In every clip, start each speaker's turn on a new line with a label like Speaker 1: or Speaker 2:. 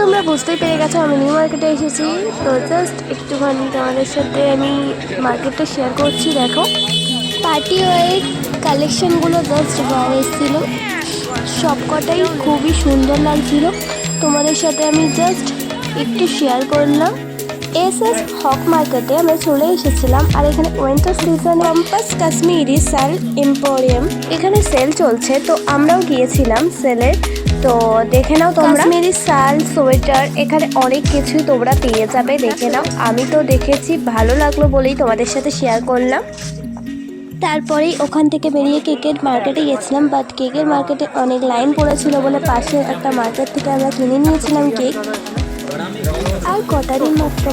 Speaker 1: তোমরা বুঝতেই পেরে গেছো, আমি নিউ মার্কেটে এসেছি। তো জাস্ট একটুখানি তোমাদের সাথে আমি মার্কেটটা শেয়ার করছি, দেখো। পার্টি ওয়ের কালেকশনগুলো জাস্ট বার এসেছিল। সবকটাই খুবই সুন্দর লাগছিল। তোমাদের সাথে আমি জাস্ট একটু শেয়ার করলাম। এস এস হক মার্কেটে আমরা চলে এসেছিলাম, আর এখানে উইন্টার সিজনে কম্পাস কাশ্মীরি সেল এম্পোরিয়াম এখানে সেল চলছে। তো আমরাও গিয়েছিলাম সেলে তো দেখে নাও তোমরা। কাশ্মীরি শাল, সোয়েটার, এখানে অনেক কিছুই তোমরা পেয়ে যাবে, দেখে নাও। আমি তো দেখেছি, ভালো লাগল বলেই তোমাদের সাথে শেয়ার করলাম। তারপরেই ওখান থেকে বেরিয়ে কেকের মার্কেটে গেছিলাম বাট কেকের মার্কেটে অনেক লাইন পড়েছিল বলে পাশে একটা মার্কেট থেকে আমরা কিনে নিয়েছিলাম কেক আর কটা দিন মাত্র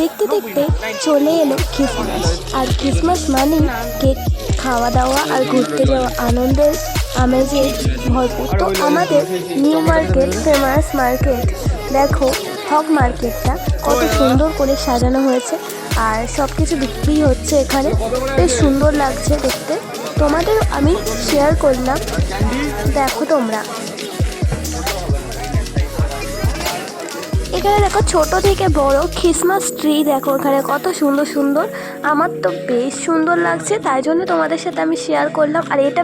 Speaker 1: দেখতে দেখতে চলে এলো খ্রিসমাস আর খ্রিসমাস মানেই কেক খাওয়া দাওয়া আর ঘুরতে যাওয়া আনন্দের আমেজে ভরপুর। তো আমাদের নিউ মার্কেট ফেমাস মার্কেট দেখো হক মার্কেটটা কত সুন্দর করে সাজানো হয়েছে। আর সব কিছু বিক্রি হচ্ছে এখানে। বেশ সুন্দর লাগছে দেখতে। তোমাদের আমি শেয়ার করলাম। দেখো তোমরা। এখানে দেখো ছোট থেকে বড় খ্রিসমাস ট্রি দেখো এখানে কত সুন্দর সুন্দর। আমার তো বেশ সুন্দর লাগছে, তাই জন্য তোমাদের সাথে আমি শেয়ার করলাম। আর এটা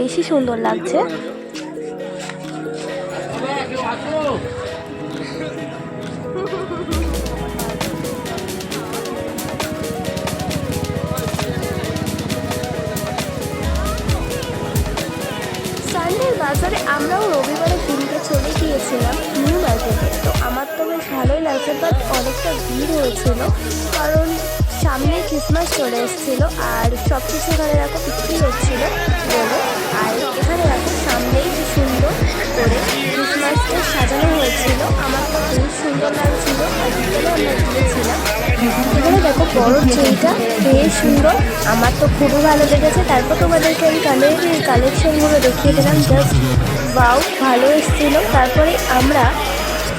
Speaker 1: বেশি সুন্দর লাগছে। বাজারে আমরাও রবিবারের দিনকে চলে গিয়েছিলাম নিউ মার্কেটে তো আমার ভালোই লাগছে বাট অনেকটা ভিড় হয়েছিল। কারণ সামনে ক্রিসমাস চলে এসেছিল, আর সব কিছু এখানে দেখো বিক্রি হচ্ছিল বলে। আর এখানে দেখো সামনেই কি সুন্দর করে ক্রিসমাসকে সাজানো হয়েছিল। আমার তো বেশ সুন্দর লাগছিল, আর বিকেলে আমরা গিয়েছিলাম। এখানে দেখো বড় ট্রেটা, বেশ সুন্দর। আমার তো খুবই ভালো লেগেছে। তারপর তোমাদেরকে আমি কানের কালেকশনগুলো দেখিয়ে দিলাম। জাস্ট বাউ ভালো এসেছিল। তারপরে আমরা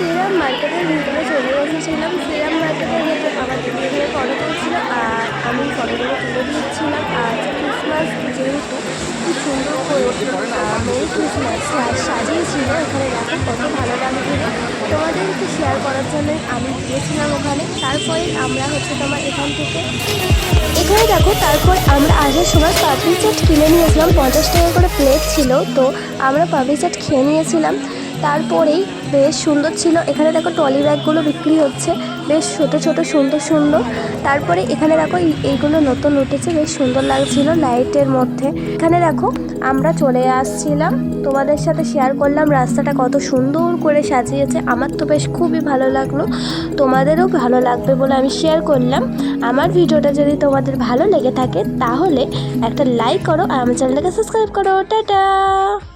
Speaker 1: শ্রীরাম মার্কেটের ভিতরে চলে এসেছিলাম শ্রীরাম মার্কেটের ভিতরে আমার দিদিভাই ফটো তুলছিল আর আমি ফটোগুলো তুলে দিচ্ছিলাম আর ক্রিসমাস যেহেতু খুব সুন্দর করে মেরি ক্রিসমাস সাজিয়েছিল, এখানে দেখো কত ভালো লাগছিল তোমাদেরকে শেয়ার করার জন্য আমি গিয়েছিলাম ওখানে। তারপরে আমরা হচ্ছে তোমার এখান থেকে এখানে দেখো, তারপর আমরা আসার সময় পাপড়ি চাট কিনে নিয়েছিলাম, পঞ্চাশ টাকা করে প্লেট ছিল। তো আমরা পাপড়ি চাট খেয়ে নিয়েছিলাম। তারপরেই বেশ সুন্দর ছিল। এখানে দেখো টলি ব্যাগগুলো বিক্রি হচ্ছে। বেশ ছোটো ছোটো, সুন্দর সুন্দর। তারপরে এখানে দেখো এই- এইগুলো নতুন উঠেছে। বেশ সুন্দর লাগছিল লাইটের মধ্যে। এখানে দেখো আমরা চলে আসছিলাম। তোমাদের সাথে শেয়ার করলাম রাস্তাটা কত সুন্দর করে সাজিয়েছে। আমার তো বেশ খুবই ভালো লাগল। তোমাদেরও ভালো লাগবে বলে আমি শেয়ার করলাম। আমার ভিডিওটা যদি তোমাদের ভালো লেগে থাকে, তাহলে একটা লাইক করো আর আমার চ্যানেলটাকে সাবস্ক্রাইব করো। টাটা!